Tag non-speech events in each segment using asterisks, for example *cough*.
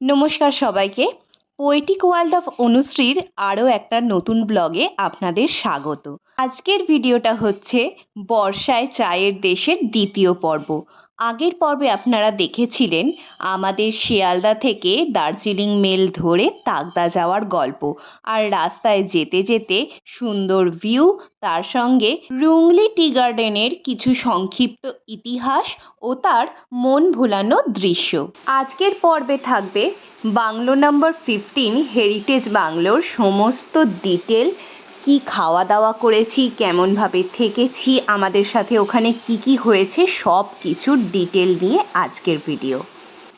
নমস্কার সবাইকে। Poetic world of অনুশ্রীর আরও একটা নতুন ব্লগে আপনাদের স্বাগত। আজকের ভিডিওটা হচ্ছে বর্ষায় চায়ের দেশের দ্বিতীয় পর্ব। আগের পর্বে আপনারা দেখেছিলেন আমাদের শিয়ালদা থেকে দার্জিলিং মেল ধরে তাকদা যাওয়ার গল্প। আর রাস্তায় যেতে যেতে সুন্দর ভিউ তার সঙ্গে রুংলি টি গার্ডেনের কিছু সংক্ষিপ্ত ইতিহাস ও তার মন ভোলানো দৃশ্য। আজকের পর্বে থাকবে বাংলো নাম্বার ফিফটিন হেরিটেজ বাংলোর সমস্ত ডিটেল কি খাওয়া দাওয়া করেছি, কেমনভাবে থেকেছি, আমাদের সাথে ওখানে কি কি হয়েছে, সব কিছুর ডিটেল নিয়ে আজকের ভিডিও।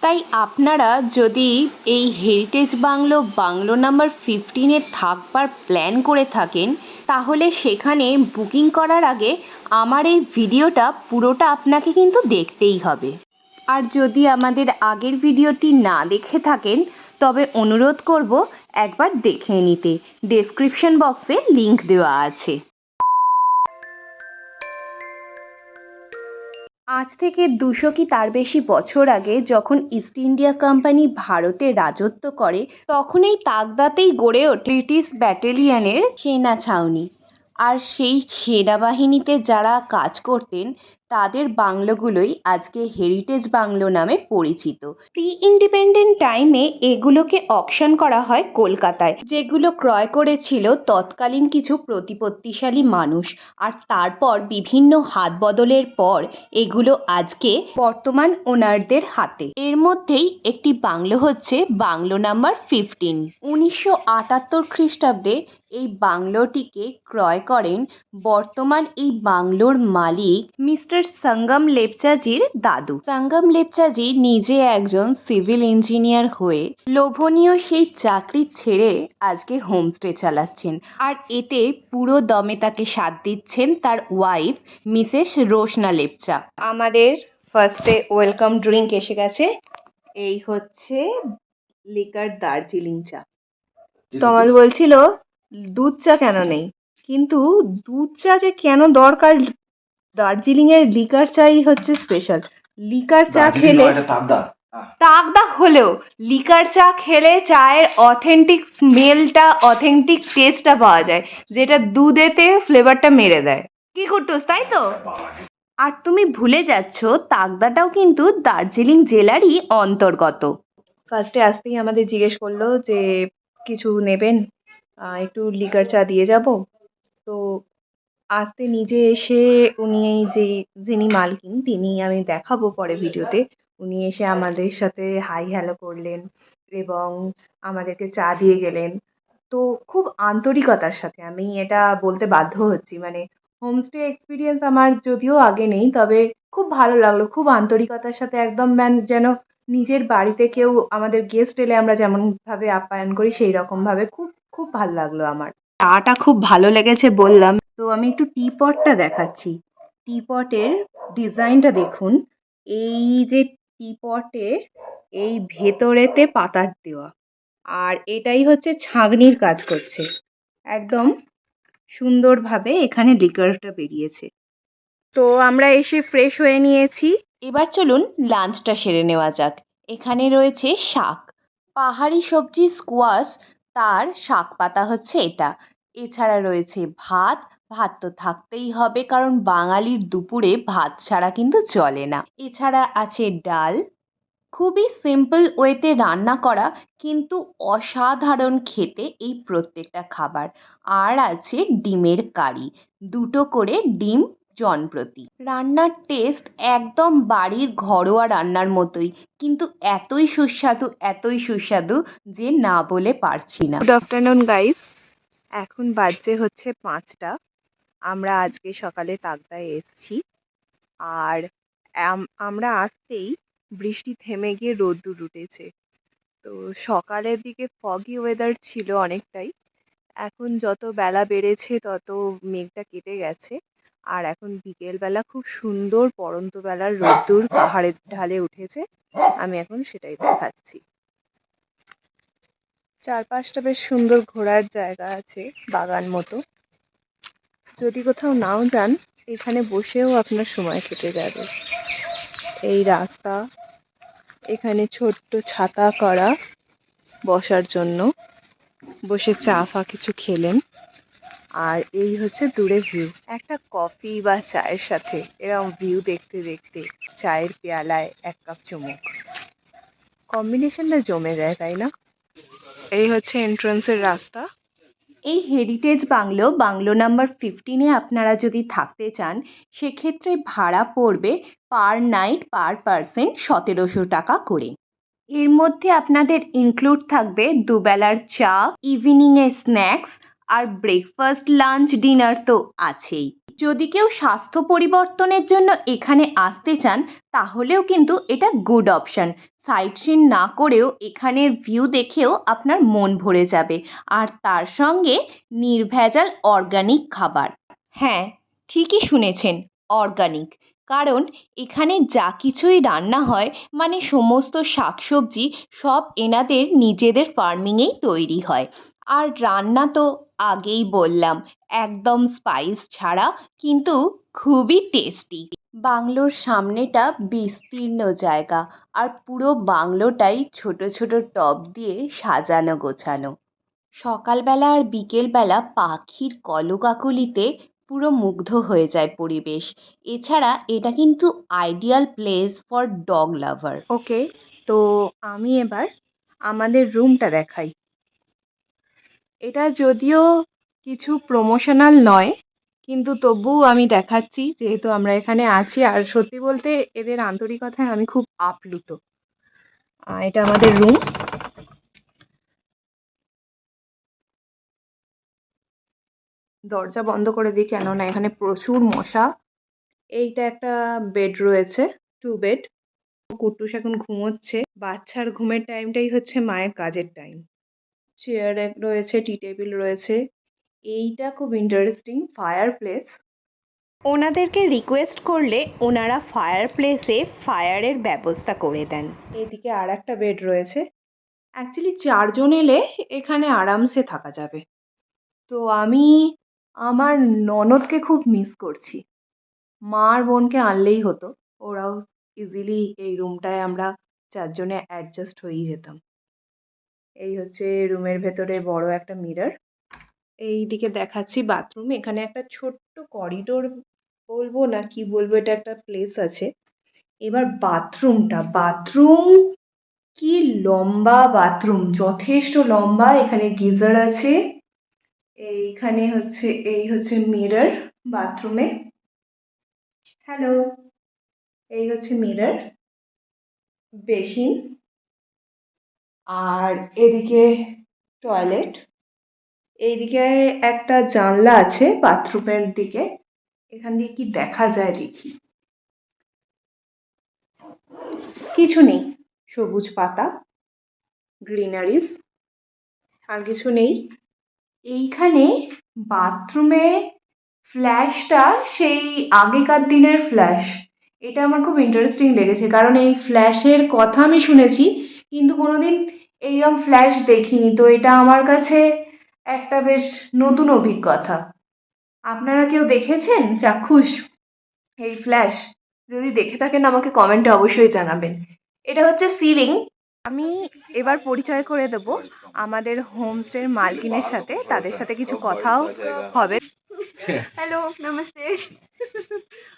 তাই আপনারা যদি এই হেরিটেজ বাংলো বাংলো নাম্বার ফিফটিনে থাকবার প্ল্যান করে থাকেন, তাহলে সেখানে বুকিং করার আগে আমার এই ভিডিওটা পুরোটা আপনাকে কিন্তু দেখতেই হবে। আর যদি আমাদের আগের ভিডিওটি না দেখে থাকেন তবে অনুরোধ করব একবার দেখে নিতে। ডেসক্রিপশন বক্সে লিংক দেওয়া আছে। আজ থেকে দুশো কি তার বেশি বছর আগে যখন ইস্ট ইন্ডিয়া কোম্পানি ভারতে রাজত্ব করে, তখন এই তাকদাতেই গড়ে ওঠে ব্রিটিশ ব্যাটালিয়নের সেনা ছাউনি। আর সেই সেনাবাহিনীতে যারা কাজ করতেন তাদের বাংলোগুলোই আজকে হেরিটেজ বাংলো নামে পরিচিত। প্রি ইন্ডিপেন্ডেন্ট টাইমে এগুলোকে অকশন করা হয় কলকাতায়। যেগুলো ক্রয় করেছিল তৎকালীন কিছু প্রতিপত্তিশালী মানুষ। আর তারপর বিভিন্ন হাত বদলের পর এগুলো আজকে বর্তমান ওনারদের হাতে। এর মধ্যেই একটি বাংলো হচ্ছে বাংলো নাম্বার ফিফটিন উনিশশো আটাত্তর খ্রিস্টাব্দে এই বাংলোটিকে ক্রয় করেন বর্তমান এই বাংলোর মালিক মিস্টার সঙ্গম লেপচাজির দাদু। সঙ্গম লেপচাজি নিজে একজন সিভিল ইঞ্জিনিয়ার হয়ে লোভনীয় সেই চাকরি ছেড়ে আজকে হোমস্টে চালাচ্ছেন। আর এতে পুরো দমে তাকে সাথ দিচ্ছেন তার ওয়াইফ মিসেস রোশনা লেপচা। আমাদের ফার্স্টে ওয়েলকাম ড্রিঙ্ক এসে গেছে। এই হচ্ছে লিকার দার্জিলিং চা। তমাল বলছিল দুধ চা কেন নেই? কিন্তু দুধ চা যে কেন দরকার? দার্জিলিংয়ের লিকার চাই হচ্ছে স্পেশাল লিকার চা খেলে তাকদা হলেও লিকার চা খেলে চায়ের অথেন্টিক স্মেলটা অথেন্টিক টেস্টটা পাওয়া যায় যেটা দুধেতে ফ্লেভারটা মেরে দেয়। কি করতোস তাই তো? আর তুমি ভুলে যাচ্ছ তাকদাটাও কিন্তু দার্জিলিং জেলারই অন্তর্গত। ফার্স্টে আসতেই আমাদের জিজ্ঞেস করল যে কিছু নেবেন? একটু লিকার চা দিয়ে যাব। তো আসতে নিজে এসে উনি এই যে, যিনি মালকিন তিনি আমি দেখাবো পরে ভিডিওতে উনি এসে আমাদের সাথে হাই হ্যালো করলেন এবং আমাদেরকে চা দিয়ে গেলেন। তো খুব আন্তরিকতার সাথে আমি এটা বলতে বাধ্য হচ্ছি। মানে হোমস্টে এক্সপিরিয়েন্স আমার যদিও আগে নেই, তবে খুব ভালো লাগল, খুব আন্তরিকতার সাথে একদম ম্যান যেন নিজের বাড়িতে কেউ আমাদের গেস্ট এলে আমরা যেমনভাবে আপ্যায়ন করি সেই রকমভাবে খুব খুব ভালো লাগল আমার। চাটা খুব ভালো লেগেছে বললাম। তো আমি একটু টি পটটা দেখাচ্ছি। টি পটের ডিজাইনটা দেখুন। এই যে টি পটের এই ভেতরেতে পাতা দেওয়া। আর এটাই হচ্ছে ছাঁকনির কাজ করছে। একদম সুন্দরভাবে এখানে লিকারটা বেরিয়েছে। তো আমরা এসে ফ্রেশ হয়ে নিয়েছি। এবার চলুন লাঞ্চটা সেরে নেওয়া যাক। এখানে রয়েছে শাক। পাহাড়ি সবজি স্কোয়াশ তার শাক পাতা হচ্ছে এটা। এছাড়া রয়েছে ভাত ভাত তো থাকতেই হবে কারণ বাঙালির দুপুরে ভাত ছাড়া কিন্তু চলে না। এছাড়া আছে ডাল। খুবই সিম্পল ওয়েতে রান্না করা কিন্তু অসাধারণ খেতে এই প্রত্যেকটা খাবার। আর আছে ডিমের কারি। দুটো করে ডিম জনপ্রতি। রান্নার টেস্ট একদম বাড়ির ঘরোয়া রান্নার মতোই, কিন্তু এতই সুস্বাদু এতই সুস্বাদু যে না বলে পারছি না। গুড আফটারনুন গাইস এখন বাজছে হচ্ছে পাঁচটা। আমরা আজকে সকালে তাকদায় এসছি। আর আমরা আসতেই বৃষ্টি থেমে গিয়ে রোদ্দুর উঠেছে। তো সকালের দিকে ফগি ওয়েদার ছিল অনেকটাই। এখন যত বেলা বেড়েছে, তত মেঘটা কেটে গেছে। আর এখন বিকেলবেলা খুব সুন্দর পড়ন্ত বেলার রোদ্দুর পাহাড়ের ঢালে উঠেছে, আমি এখন সেটাই দেখাচ্ছি। চারপাশটা বেশ সুন্দর ঘোরার জায়গা আছে বাগান মতো। যদি কোথাও নাও যান, এখানে বসেও আপনার সময় কেটে যাবে। এই রাস্তা, এখানে ছোট্ট ছাতা করা বসার জন্য। বসে চা ফা কিছু খেলেন। আর এই হচ্ছে দূরে ভিউ একটা কফি বা চায়ের সাথে এরকম ভিউ দেখতে দেখতে চায়ের পেয়ালায় এক কাপ চুমুক। কম্বিনেশনটা জমে যায়, তাই না? এই হচ্ছে এন্ট্রান্সের রাস্তা। এই হেরিটেজ বাংলো বাংলো নাম্বার ফিফটিনে আপনারা যদি থাকতে চান, সেক্ষেত্রে ভাড়া পড়বে পার নাইট পার পারসেন সতেরোশো টাকা করে। এর মধ্যে আপনাদের ইনক্লুড থাকবে দুবেলার চা ইভিনিংয়ে স্ন্যাক্স আর ব্রেকফাস্ট লাঞ্চ ডিনার তো আছেই। যদি কেউ স্বাস্থ্য পরিবর্তনের জন্য এখানে আসতে চান, তাহলেও কিন্তু এটা গুড অপশান সাইট সিন না করেও এখানের ভিউ দেখেও আপনার মন ভরে যাবে। আর তার সঙ্গে নির্ভেজাল অর্গানিক খাবার। হ্যাঁ ঠিকই শুনেছেন অর্গানিক কারণ এখানে যা কিছুই রান্না হয় মানে সমস্ত শাকসবজি সব এনাদের নিজেদের ফার্মিংয়েই তৈরি হয়। আর রান্না তো আগেই বললাম, একদম স্পাইস ছাড়া, কিন্তু খুবই টেস্টি বাংলোর সামনেটা বিস্তীর্ণ জায়গা, আর পুরো বাংলোটাই ছোট ছোট টব দিয়ে সাজানো গোছানো। সকালবেলা আর বিকেলবেলা পাখির কলকাকুলিতে পুরো মুগ্ধ হয়ে যায় পরিবেশ। এছাড়া এটা কিন্তু ideal place for dog lover okay তো আমি এবার আমাদের রুমটা দেখাই। এটা যদিও কিছু প্রমোশনাল নয়, কিন্তু তবুও আমি দেখাচ্ছি যেহেতু আমরা এখানে আছি। আর সত্যি বলতে এদের আন্তরিকতায় আমি খুব আপ্লুত। এটা আমাদের রুম দরজা বন্ধ করে দিই কেননা এখানে প্রচুর মশা। এইটা একটা বেড রয়েছে টু বেড কুট্টুস এখন ঘুমোচ্ছে। বাচ্চার ঘুমের টাইমটাই হচ্ছে মায়ের কাজের টাইম চেয়ার রয়েছে টি টেবিল রয়েছে। এইটা খুব ইন্টারেস্টিং ফায়ার প্লেস ওনাদেরকে রিকোয়েস্ট করলে ওনারা ফায়ার প্লেসে ফায়ারের ব্যবস্থা করে দেন। এদিকে আর একটা বেড রয়েছে। অ্যাকচুয়ালি চারজন এলে এখানে আরামসে থাকা যাবে। তো আমি আমার ননদকে খুব মিস করছি। মার বোনকে আনলেই হতো। ওরাও ইজিলি এই রুমটায় আমরা চারজনে অ্যাডজাস্ট হয়েই যেতাম। এই হচ্ছে রুমের ভেতরে বড় একটা মিরর এই দিকে দেখাচ্ছি বাথরুম এখানে একটা ছোট্ট করিডোর বলব না কি বলব, এটা একটা প্লেস আছে। এবার বাথরুমটা বাথরুম কি লম্বা বাথরুম যথেষ্ট লম্বা, এখানে গিজার আছে। এইখানে হচ্ছে, এই হচ্ছে মিরর বাথরুমে হ্যালো এই হচ্ছে মিরর বেসিন। আর এদিকে টয়লেট এইদিকে একটা জানলা আছে বাথরুমের দিকে। এখান দিয়ে কি দেখা যায় দেখি। কিছু নেই, সবুজ পাতা গ্রিনারিস আর কিছু নেই। এইখানে বাথরুমে ফ্ল্যাশটা সেই আগেকার দিনের ফ্ল্যাশ এটা আমার খুব ইন্টারেস্টিং লেগেছে, কারণ এই ফ্ল্যাশের কথা আমি শুনেছি কিন্তু কোনোদিন এইরকম ফ্ল্যাশ দেখিনি। তো এটা আমার কাছে একটা বেশ নতুন অভিজ্ঞতা। আপনারা কেউ দেখেছেন? চাক্ষুষ, এই ফ্ল্যাশ যদি দেখে থাকেন, আমাকে কমেন্টে অবশ্যই জানাবেন। এটা হচ্ছে সিলিং আমি এবার পরিচয় করে দেব। আমাদের হোমস্টের মালকিনের সাথে। তাদের সাথে কিছু কথাও হবে। *laughs* Hello, namaste.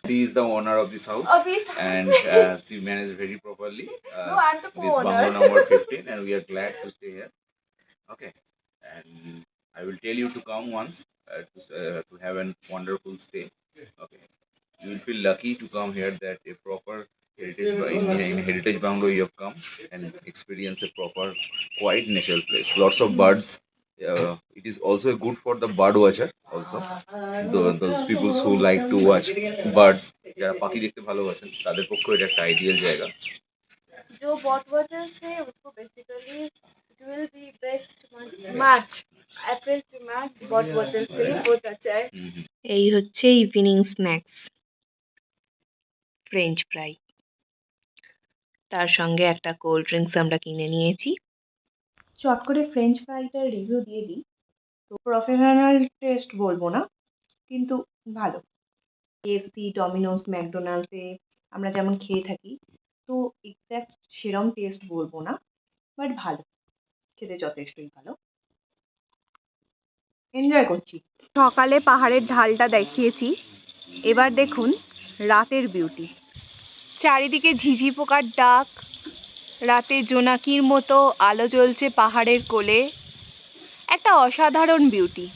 she is the owner of this house and uh, *laughs* she managed very properly. Uh, No, I'm the this bungalow co-owner. number *laughs* 15 and we are glad to stay here. Okay. And I will tell you to come once uh, to, uh, to have a wonderful stay. Okay. You will feel lucky to come here that a proper heritage in, in heritage bungalow you have come and experience a proper quiet natural place. Lots of hmm. birds Uh, it is also good for the bird watcher also. Tho- those people who like to watch birds যারা পাখি দেখতে ভালোবাসেন তাদের পক্ষে এটা একটা ideal জায়গা जो बॉट वॉचर से उसको basically it will be best March April to March bot watcher के लिए बहुत अच्छा है হুম হুম। এই হচ্ছে ইভিনিং স্ন্যাক্স ফ্রেঞ্চ ফ্রাই তার সঙ্গে একটা কোল্ড ড্রিঙ্কস আমরা কিনে নিয়েছি চট করে ফ্রেঞ্চ ফ্রাইটার রিভিউ দিয়ে দিই। তো প্রফেশনাল টেস্ট বলব না, কিন্তু ভালো। কেএফসি ডমিনোস ম্যাকডোনাল্ডসে আমরা যেমন খেয়ে থাকি, তো এক্স্যাক্ট সেরম টেস্ট বলব না বাট ভালো। খেতে যথেষ্টই ভালো। এনজয় করছি। সকালে পাহাড়ের ঢালটা দেখিয়েছি। এবার দেখুন রাতের বিউটি চারিদিকে ঝিঝি পোকার ডাক রাতে জোনাকির মতো আলো জ্বলছে পাহাড়ের কোলে। একটা অসাধারণ বিউটি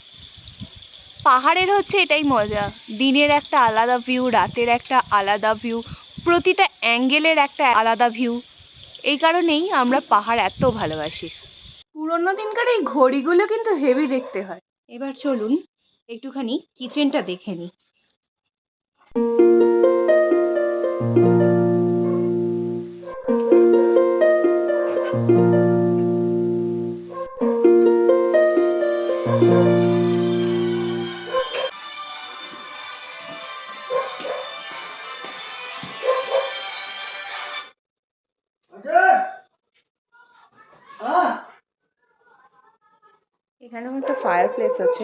পাহাড়ের হচ্ছে এটাই মজা। দিনের একটা আলাদা ভিউ রাতের একটা আলাদা ভিউ প্রতিটা অ্যাঙ্গেলের একটা আলাদা ভিউ এই কারণেই আমরা পাহাড় এত ভালোবাসি। পুরোনো দিনকার এই ঘড়িগুলো কিন্তু হেভি দেখতে হয়। এবার চলুন একটুখানি কিচেনটা দেখে নিই। এখানেও একটা ফায়ার প্লেস আছে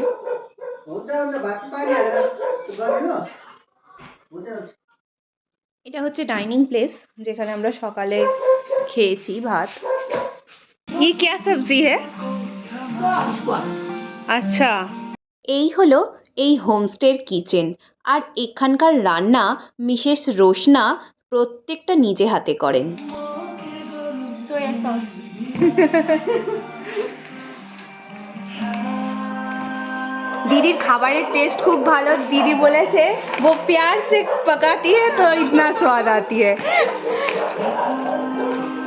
এটা হচ্ছে ডাইনিং প্লেস যেখানে আমরা সকালে খেয়েছি ভাত ये क्या सब्जी है আচ্ছা এই হলো এই হোমস্টের কিচেন আর এখানকার রান্না মিসেস রোশনা প্রত্যেকটা নিজে হাতে করেন सोया सॉस *laughs* দিদির খাবারের টেস্ট খুব ভালো দিদি বলেছে वो प्यार से पकाती है तो इतना स्वाद आती है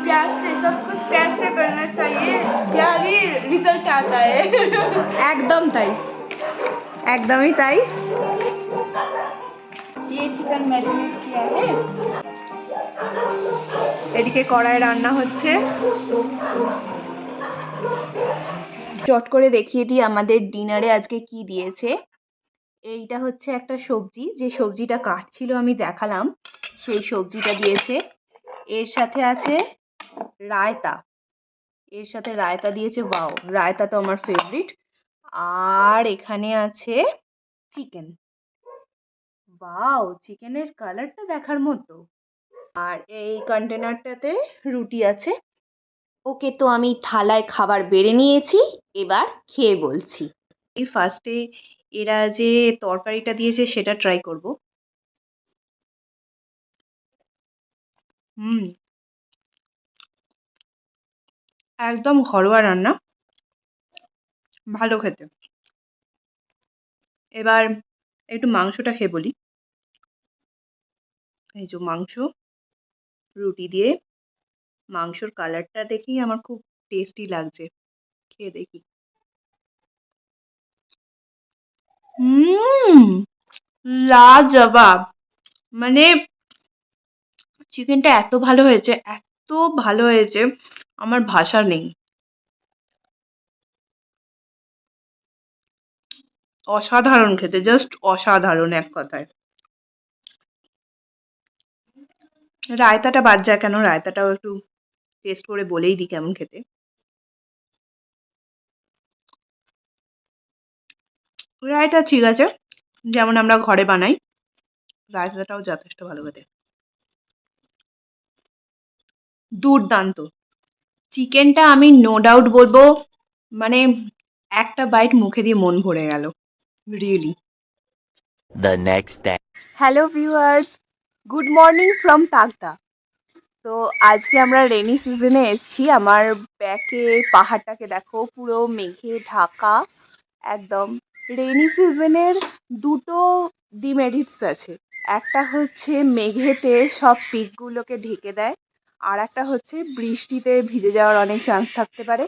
प्यार से सब कुछ प्यार से करना चाहिए प्यार ही रिजल्ट आता है একদম তাই একদমই তাই ये चिकन मैरिनेट किया है এদিকে কড়াই রান্না হচ্ছে চট করে দেখিয়ে দিই আমাদের ডিনারে আজকে কি দিয়েছে। এইটা হচ্ছে একটা সবজি, যে সবজিটা কাটছিল আমি দেখালাম, সেই সবজিটা দিয়েছে। এর সাথে আছে রায়তা। এর সাথে রায়তা দিয়েছে, ওয়াও, রায়তা তো আমার ফেভারিট আর এখানে আছে চিকেন। ওয়াও, চিকেনের কালারটা দেখার মতো। আর এই কন্টেনারটাতে রুটি আছে। ওকে তো আমি থালায় খাবার বেড়ে নিয়েছি, এবার খেয়ে বলছি। এই ফার্স্টে এরা যে তরকারিটা দিয়েছে সেটা ট্রাই করব। হুম। একদম ঘরোয়া রান্না। ভালো খেতে। এবার একটু মাংসটা খেয়ে বলি। এই যে মাংস, রুটি দিয়ে মাংসর কালারটা দেখেই আমার খুব টেস্টি লাগছে। খেয়ে দেখি। হুম লাজবাব। মানে চিকেনটা এত ভালো হয়েছে, এত ভালো হয়েছে, আমার ভাষা নেই। অসাধারণ খেতে জাস্ট অসাধারণ এক কথায়। রায়তাটা বাদ যায় কেন, রায়তাটাও একটু টেস্ট করে বলেই দিই কেমন খেতে। রায়তা ঠিক আছে যেমন আমরা ঘরে বানাই রায়তাটাও যথেষ্ট ভালো খেতে। দুর্দান্ত। চিকেনটা আমি নো ডাউট বলব মানে একটা বাইট মুখে দিয়ে মন ভরে গেল really the next day. Hello viewers good morning from Takdah তো আজকে আমরা রেনি সিজনে এসেছি। আমার ব্যাকে পাহাড়টাকে দেখো, পুরো মেঘে ঢাকা, একদম। রেনি সিজনের দুটো ডিমেরিটস আছে। একটা হচ্ছে মেঘেতে সব পিকগুলোকে ঢেকে দেয়, আর একটা হচ্ছে বৃষ্টিতে ভিজে যাওয়ার অনেক চান্স থাকতে পারে।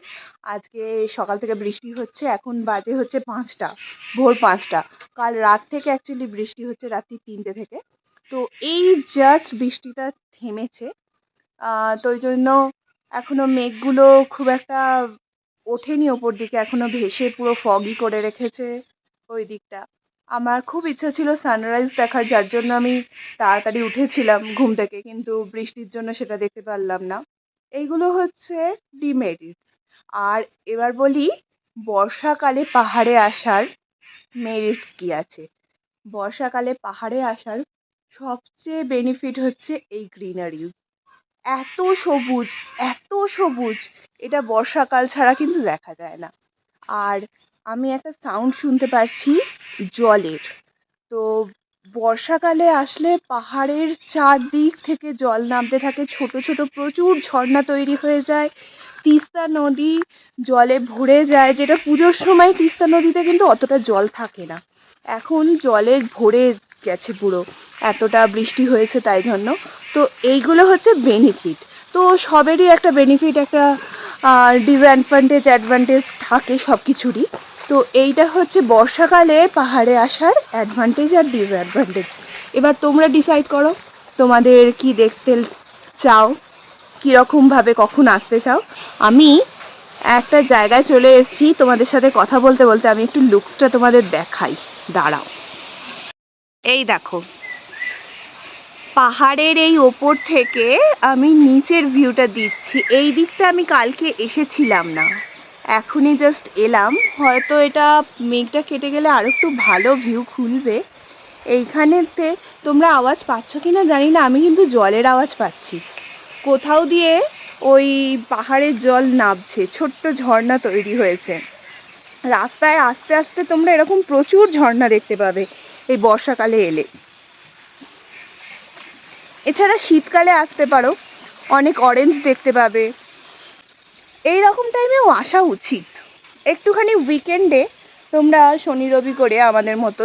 আজকে সকাল থেকে বৃষ্টি হচ্ছে, এখন বাজে হচ্ছে পাঁচটা, ভোর পাঁচটা। কাল রাত থেকে অ্যাকচুয়ালি বৃষ্টি হচ্ছে, রাত্রি তিনটে থেকে। তো এই জাস্ট বৃষ্টিটা থেমেছে। তো ওই জন্য এখনও মেঘগুলো খুব একটা ওঠেনি ওপর দিকে, এখনও ভেসে পুরো ফগি করে রেখেছে ওই দিকটা। আমার খুব ইচ্ছা ছিল সানরাইজ দেখার, যার জন্য আমি তাড়াতাড়ি উঠেছিলাম ঘুম থেকে, কিন্তু বৃষ্টির জন্য সেটা দেখতে পারলাম না। এইগুলো হচ্ছে ডিমেরিটস আর এবার বলি, বর্ষাকালে পাহাড়ে আসার মেরিটস কী আছে? বর্ষাকালে পাহাড়ে আসার সবচেয়ে বেনিফিট হচ্ছে এই গ্রিনারিজ এত সবুজ এত সবুজ। এটা বর্ষাকাল ছাড়া কিন্তু দেখা যায় না। আর আমি একটা সাউন্ড শুনতে পাচ্ছি জলের। তো বর্ষাকালে আসলে পাহাড়ের চারদিক থেকে জল নামতে থাকে, ছোট ছোট প্রচুর ঝর্ণা তৈরি হয়ে যায়। তিস্তা নদী জলে ভরে যায়, যেটা পুজোর সময় তিস্তা নদীতে কিন্তু অতটা জল থাকে না। এখন জলে ভরে গেছে পুরো। এতটা বৃষ্টি হয়েছে তাই জন্য। তো এইগুলো হচ্ছে বেনিফিট তো সবেরই একটা বেনিফিট একটা ডিসঅ্যাডভান্টেজ অ্যাডভান্টেজ থাকে সব কিছুরই তো এইটা হচ্ছে বর্ষাকালে পাহাড়ে আসার অ্যাডভান্টেজ আর ডিসঅ্যাডভান্টেজ এবার তোমরা ডিসাইড করো, তোমাদের কি দেখতে চাও, কীরকমভাবে কখন আসতে চাও। আমি একটা জায়গায় চলে এসেছি, তোমাদের সাথে কথা বলতে বলতে আমি একটু লুকসটা তোমাদের দেখাই। দাঁড়াও। এই দেখো পাহাড়ের এই ওপর থেকে আমি নিচের ভিউটা দিচ্ছি। এই দিকটা আমি কালকে এসেছিলাম না। এখনই জাস্ট এলাম। হয়তো এটা মেঘটা কেটে গেলে আর একটু ভালো ভিউ খুলবে। এইখানেতে তোমরা আওয়াজ পাচ্ছ কি না জানি না, আমি কিন্তু জলের আওয়াজ পাচ্ছি। কোথাও দিয়ে ওই পাহাড়ের জল নামছে, ছোট্ট ঝর্ণা তৈরি হয়েছে। রাস্তায় আস্তে আস্তে তোমরা এরকম প্রচুর ঝর্ণা দেখতে পাবে এই বর্ষাকালে এলে। এছাড়া শীতকালে আসতে পারো, অনেক অরেঞ্জ দেখতে পাবে। এই রকম টাইমেও আসা উচিত। একটুখানি উইকেন্ডে তোমরা শনি, রবি করে আমাদের মতো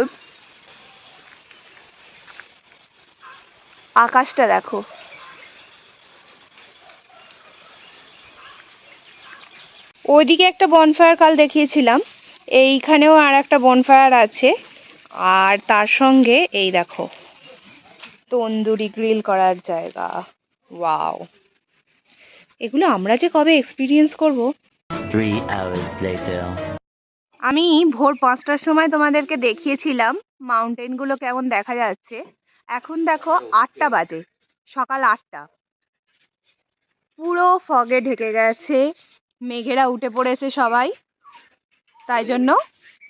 আকাশটা দেখো। ওইদিকে একটা বনফায়ার কাল দেখিয়েছিলাম, এইখানেও আর একটা বনফায়ার আছে, আর তার সঙ্গে এই দেখো। তন্দুরি গ্রিল করার জায়গা। ওয়াও এগুলো আমরা যে কবে এক্সপিরিয়েন্স করব. আমি ভোর পাঁচটার সময় তোমাদেরকে দেখিয়েছিলাম মাউন্টেনগুলো কেমন দেখা যাচ্ছে। এখন দেখো আটটা বাজে সকাল আটটা। পুরো ফগে ঢেকে গেছে মেঘেরা উঠে পড়েছে সবাই। তাই জন্য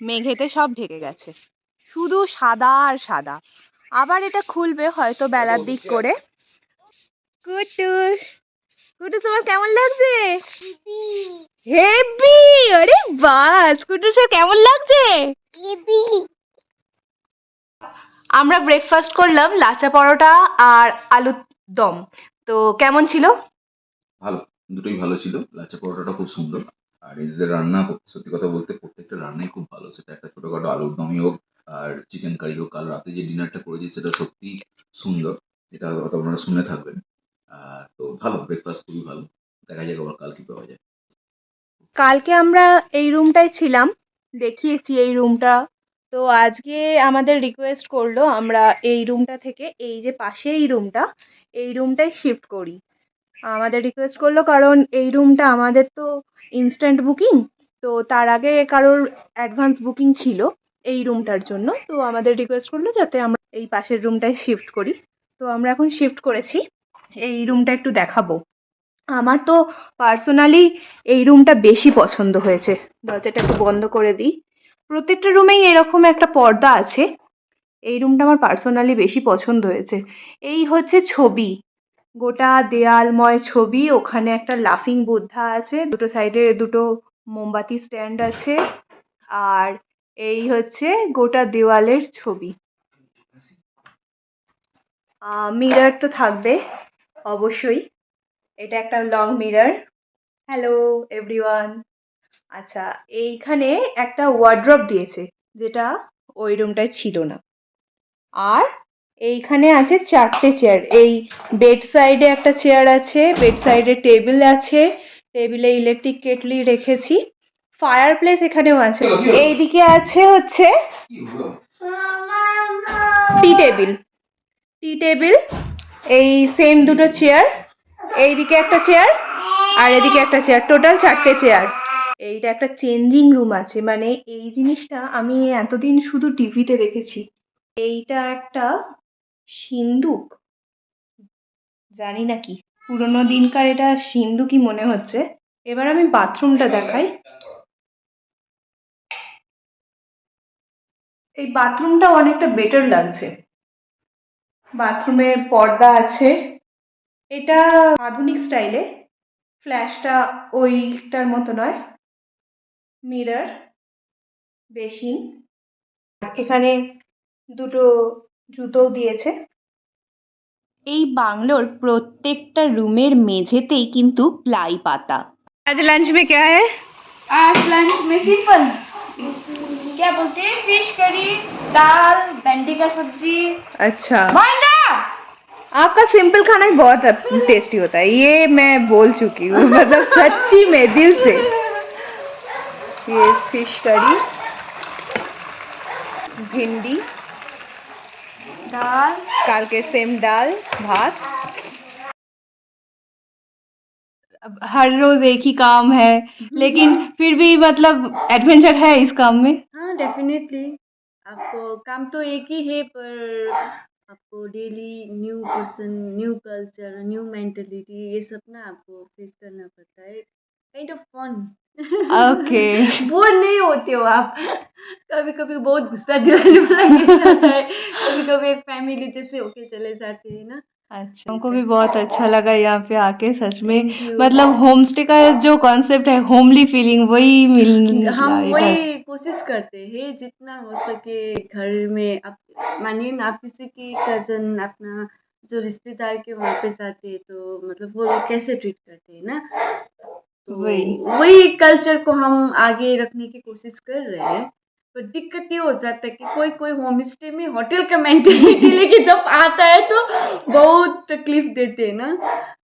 মেঘেতে সব ঢেকে গেছে। শুধু সাদা আর সাদা। আবার এটা খুলবে হয়তো বেলার দিক করে। কুটুস কুটুস তোমার কেমন লাগছে? হেভি আরে বাস কুটুসের কেমন লাগছে? আমরা ব্রেকফাস্ট করলাম লাচা পরোটা আর আলুর দম। তো কেমন ছিল? ভালো দুটোই ভালো ছিল। লাচা পরোটাটা খুব সুন্দর। আর এদের রান্না সত্যি কথা বলতে প্রত্যেকটা রান্নাই খুব ভালো। সেটা একটা ছোটখাটো আলুর দমই হোক আর চিকেন কারি হোক, কাল রাতে যে ডিনারটা করেছি সেটা সত্যি সুন্দর। এটা হয়তো আপনারা শুনে থাকবেন। তো ভালো ব্রেকফাস্ট খুবই ভালো। দেখা যাক আবার কাল কি পাওয়া যায়। কালকে আমরা এই রুমটায় ছিলাম, দেখিয়েছি এই রুমটা তো আজকে আমাদের রিকোয়েস্ট করল আমরা এই রুমটা থেকে, এই যে পাশে এই রুমটা এই রুমটায় শিফট করি। আমাদের রিকোয়েস্ট করল কারণ এই রুমটা আমাদের তো ইনস্ট্যান্ট বুকিং তো তার আগে কারোর অ্যাডভান্স বুকিং ছিল। এই রুমটার জন্য। তো আমাদের রিকোয়েস্ট করল যাতে আমরা এই পাশের রুমটায় শিফট করি। তো আমরা এখন শিফট করেছি। এই রুমটা একটু দেখাবো। আমার তো পার্সোনালি এই রুমটা বেশি পছন্দ হয়েছে। দরজাটা একটু বন্ধ করে দিই। প্রত্যেকটা রুমেই এরকম একটা পর্দা আছে। এই রুমটা আমার পার্সোনালি বেশি পছন্দ হয়েছে। এই হচ্ছে ছবি। গোটা দেয়ালময় ছবি। ওখানে একটা লাফিং বুদ্ধা আছে। দুটো সাইডে দুটো মোমবাতি স্ট্যান্ড আছে। আর এই হচ্ছে গোটা দেওয়ালের ছবি। মিরার তো থাকবে, অবশ্যই। এটা একটা লং মিরার হ্যালো এভরিওয়ান আচ্ছা এইখানে একটা ওয়ার্ড্রপ দিয়েছে, যেটা ওই রুমটায় ছিল না। আর এইখানে আছে চারটে চেয়ার এই বেড সাইডে একটা চেয়ার আছে বেড সাইডে টেবিল আছে। টেবিলে ইলেকট্রিক কেটলি রেখেছি। ফায়ার প্লেস এখানেও আছে। এইদিকে আছে হচ্ছে টি টেবিল। টি টেবিল এই সেম দুটো চেয়ার এইদিকে একটা চেয়ার আর এদিকে একটা চেয়ার টোটাল চারটে চেয়ার এইটা একটা চেঞ্জিং রুম আছে মানে এই জিনিসটা আমি এতদিন শুধু টিভিতে দেখেছি। এইটা একটা সিন্দুক। জানি না কি। পুরোনো দিনকার এটা সিন্দুকই মনে হচ্ছে। এবার আমি বাথরুমটা দেখাই। এই বাথরুমটা অনেকটা বেটার লাগছে বাথরুমের পর্দা আছে এটা আধুনিক স্টাইলে ফ্ল্যাশটা ওইটার মতো নয় মিরর বেসিন এখানে দুটো জুতোও দিয়েছে এই বাংলোর প্রত্যেকটা রুমের মেঝেতেই কিন্তু প্লাই পাতা আজ লাঞ্চ মে क्या है आज लंच में सिंपल क्या बोलते हैं? फ़िश करी दाल भिंडी का सब्ज़ी। अच्छा। आपका सिंपल खाना ही बहुत टेस्टी होता है। ये मैं बोल चुकी हूँ मतलब सच्ची में दिल से। ये फ़िश करी भिंडी दाल। काल के सेम दाल भात। अब हर रोज एक ही काम है लेकिन फिर भी मतलब एडवेंचर है इस काम में? हाँ डेफिनेटली आपको काम तो एक ही है पर आपको daily new person new culture new mentality ये सब ना आपको फेस करना पड़ता है. Kind of fun okay. *laughs* Bore नहीं होते हो आप. कभी कभी बहुत गुस्सा दिलाने वाला है कभी कभी एक फैमिली जैसे होके चले जाते हैं ना. अच्छा हमको भी बहुत अच्छा लगा यहाँ पे आके सच में. मतलब होम स्टे का जो कॉन्सेप्ट है होमली फीलिंग वही मिल हम वही कोशिश करते हैं जितना हो सके घर में आप मानिए ना आप किसी की कज़न अपना जो रिश्तेदार के वहाँ पे जाते हैं तो मतलब वो लोग कैसे ट्रीट करते हैं ना? तो वही। वही कल्चर को हम आगे रखने की कोशिश कर रहे हैं। पर दिक्कत ये हो जाता है कि कोई कोई होम स्टे में होटल का *laughs* मेंटेलिटी लेके जब आता है तो बहुत तकलीफ़ देते हैं ना?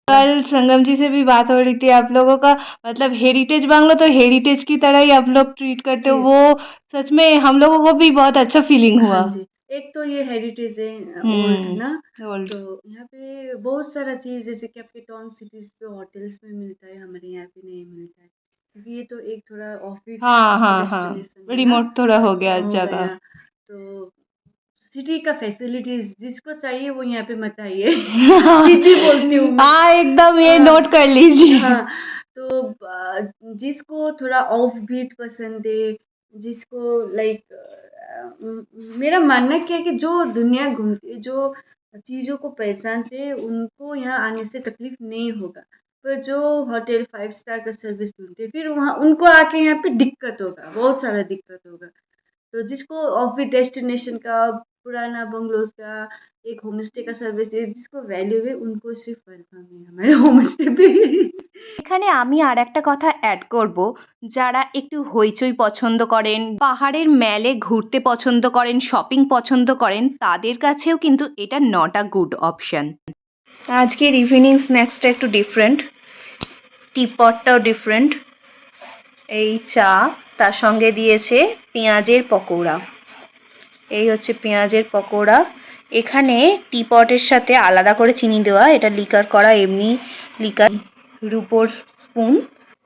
कल संगम जी से भी बात हो रही थी आप लोगों का मतलब हेरिटेज बांग्लो तो हेरिटेज की तरह ही आप लोग ट्रीट करते हो वो सच में हम लोगों को भी बहुत अच्छा फीलिंग हुआ हाँ जी एक तो ये हेरिटेज है हम्म। ना. तो यहाँ पे बहुत सारा चीज़ जैसे कि आपके टाउन सिटीज़ पे होटल्स में मिलता है हमारे यहाँ पे नहीं मिलता है क्योंकि ये तो एक थोड़ा ऑफ़िस हाँ हाँ हाँ रिमोट थोड़ा हो गया जगह तो सिटी का फैसिलिटीज़ जिसको चाहिए वो यहाँ पे मत आइए। *laughs* सीधी बोलती हूँ हाँ एकदम ये हाँ। नोट कर लीजिए। हाँ तो जिसको थोड़ा ऑफ़ बीट पसंद है जिसको लाइक मेरा मानना क्या है कि जो दुनिया घूमती है जो चीज़ों को पहचानते उनको यहाँ आने से तकलीफ़ नहीं होगा। पर जो होटल फाइव स्टार का सर्विस ढूंढते फिर वहाँ उनको आके यहाँ पे दिक्कत होगा बहुत सारा दिक्कत होगा। तो जिसको ऑफ़ बीट डेस्टिनेशन का पुराना बंगलोज का एक होम स्टे का सर्विस है जिसको वैल्यू है उनको सिर्फ वेलकम है हमारे होम स्टे पे এখানে আমি আর একটা কথা অ্যাড করব যারা একটু হইচই পছন্দ করেন পাহাড়ের মেলে ঘুরতে পছন্দ করেন শপিং পছন্দ করেন তাদের কাছেও কিন্তু এটা নট আ গুড অপশান আজকের ইভিনিং স্ন্যাক্সটা একটু ডিফারেন্ট টিপটটাও ডিফারেন্ট এই চা তার সঙ্গে দিয়েছে পেঁয়াজের পকোড়া এই হচ্ছে পেঁয়াজের পকোড়া। এখানে টিপটের সাথে আলাদা করে চিনি দেওয়া, এটা লিকার করা, এমনি লিকার রুপোর স্পুন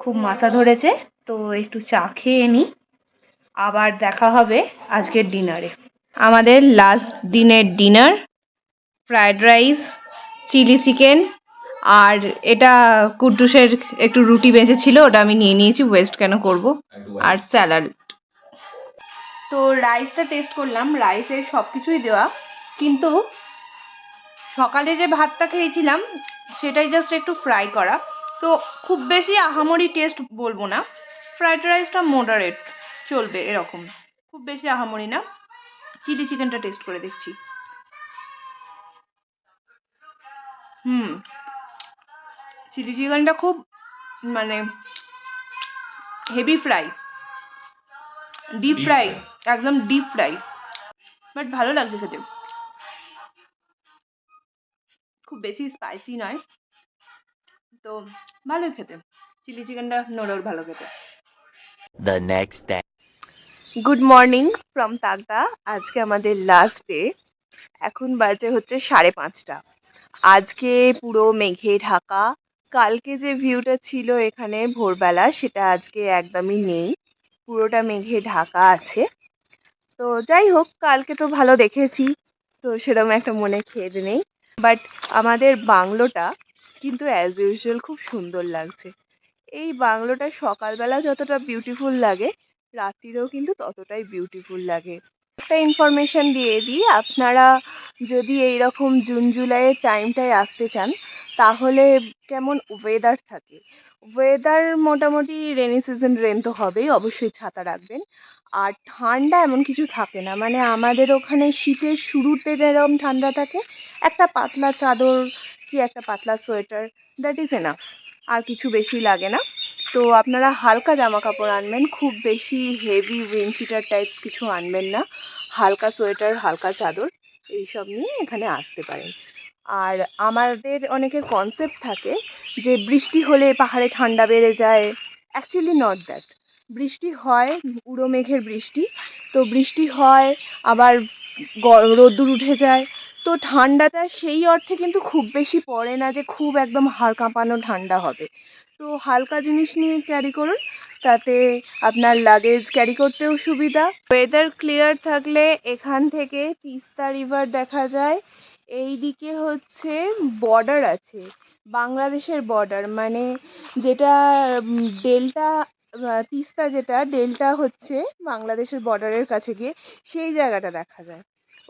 খুব মাথা ধরেছে, তো একটু চা খেয়ে নিই আবার দেখা হবে আজকের ডিনারে আমাদের লাস্ট দিনের dinner fried rice chilli chicken আর এটা কুদ্দুসের একটু রুটি বেঁচে ছিল ওটা আমি নিয়ে নিয়েছি ওয়েস্ট কেন করব? আর স্যালাড তো রাইসটা টেস্ট করলাম। রাইসে সব কিছুই দেওয়া। কিন্তু সকালে যে ভাতটা খেয়েছিলাম, সেটাই জাস্ট একটু ফ্রাই করা। তো খুব বেশি আহামরি টেস্ট বলব না। ফ্রাইড রাইসটা মডারেট চলবে এরকম। খুব বেশি আহামরি না। চিলি চিকেনটা টেস্ট করে দেখছি। হুম। চিলি চিকেনটা খুব মানে হেভি ফ্রাই ডিপ ফ্রাই একদম ডিপ ফ্রাই বাট ভালো লাগছে খেতে। খুব বেশি স্পাইসি নয়। তো ভালো খেতে। চিলি চিকেনটা নোডল ভালো খেতে। The next day. Good morning from Takdah আজকে আমাদের লাস্ট ডে এখন বাজে হচ্ছে সাড়ে পাঁচটা। আজকে পুরো মেঘে ঢাকা। কালকে যে ভিউটা ছিল এখানে ভোরবেলা সেটা আজকে একদমই নেই। পুরোটা মেঘে ঢাকা আছে। তো যাই হোক, কালকে তো ভালো দেখেছি। তো সেরকম একটা মনে খেদ নেই। বাট আমাদের বাংলোটা কিন্তু অ্যাজ ইউজুয়াল খুব সুন্দর লাগছে। এই বাংলোটা সকালবেলা যতটা বিউটিফুল লাগে, রাত্রিরেও কিন্তু ততটাই বিউটিফুল লাগে। একটা ইনফরমেশন দিয়ে দিই। আপনারা যদি এই রকম জুন জুলাইয়ের টাইমটায় আসতে চান, তাহলে কেমন ওয়েদার থাকে? ওয়েদার মোটামুটি রেনি সিজন রেন তো হবেই, অবশ্যই ছাতা রাখবেন। আর ঠান্ডা এমন কিছু থাকে না। মানে আমাদের ওখানে শীতের শুরুতে যেরকম ঠান্ডা থাকে, একটা পাতলা চাদর কি একটা পাতলা সোয়েটার দ্যাট ইজ এনাফ আর কিছু বেশি লাগে না। তো আপনারা হালকা জামা কাপড় আনবেন, খুব বেশি হেভি উইন্ডচিটার টাইপস কিছু আনবেন না। হালকা সোয়েটার, হালকা চাদর, এইসব নিয়ে এখানে আসতে পারেন। আর আমাদের অনেকের কনসেপ্ট থাকে যে বৃষ্টি হলে পাহাড়ে ঠান্ডা বেড়ে যায়। অ্যাকচুয়ালি নট দ্যাট বৃষ্টি হয়, উড়ো মেঘের বৃষ্টি। তো বৃষ্টি হয়, আবার রোদ্দুর উঠে যায়। তো ঠান্ডাটা সেই অর্থে কিন্তু খুব বেশি পড়ে না যে খুব একদম হাড় কাঁপানো ঠান্ডা হবে। তো হালকা জিনিস নিয়ে ক্যারি করুন, তাতে আপনার লাগেজ ক্যারি করতেও সুবিধা। ওয়েদার ক্লিয়ার থাকলে এখান থেকে তিস্তা রিভার দেখা যায়। এই দিকে হচ্ছে বর্ডার আছে, বাংলাদেশের বর্ডার মানে যেটা ডেল্টা তিস্তা যেটা ডেল্টা হচ্ছে বাংলাদেশের বর্ডারের কাছে গিয়ে সেই জায়গাটা দেখা যায়।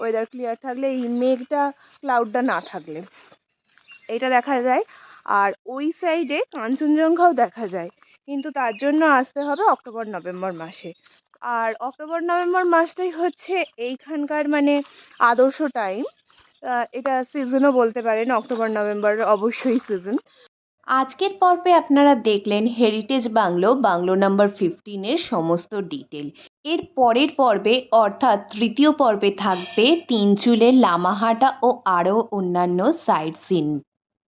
ওয়েদার ক্লিয়ার থাকলে এই মেঘটা ক্লাউডটা না থাকলে। এটা দেখা যায়। আর ওই সাইডে কাঞ্চনজঙ্ঘাও দেখা যায়। কিন্তু তার জন্য আসতে হবে অক্টোবর, নভেম্বর মাসে। আর অক্টোবর, নভেম্বর মাসটাই হচ্ছে এইখানকার মানে আদর্শ টাইম এটা সিজনও বলতে পারেন, অক্টোবর, নভেম্বর অবশ্যই সিজন আজকের পর্বে আপনারা দেখলেন হেরিটেজ বাংলো বাংলো নাম্বার ফিফটিনের সমস্ত ডিটেল এর পরের পর্বে, অর্থাৎ তৃতীয় পর্বে থাকবে তিনচুলের লামাহাটা ও আরও অন্যান্য সাইট সিন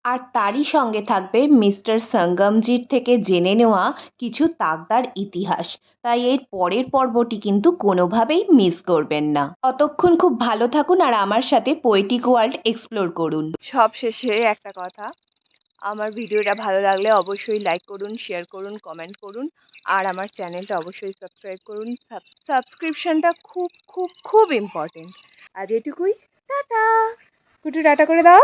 আর তারই সঙ্গে থাকবে মিস্টার সঙ্গমজির থেকে জেনে নেওয়া কিছু তাকদার ইতিহাস। তাই এর পরের পর্বটি কিন্তু কোনোভাবেই মিস করবেন না। ততক্ষণ খুব ভালো থাকুন আর আমার সাথে পোয়েটিক ওয়ার্ল্ড এক্সপ্লোর করুন। সব শেষে একটা কথা। আমার ভিডিওটা ভালো লাগলে অবশ্যই লাইক করুন শেয়ার করুন কমেন্ট করুন। আর আমার চ্যানেলটা অবশ্যই সাবস্ক্রাইব করুন। সাবস্ক্রিপশানটা খুব খুব খুব ইম্পর্টেন্ট আজ এটুকুই। টাটা। কুটু, টাটা করে দাও।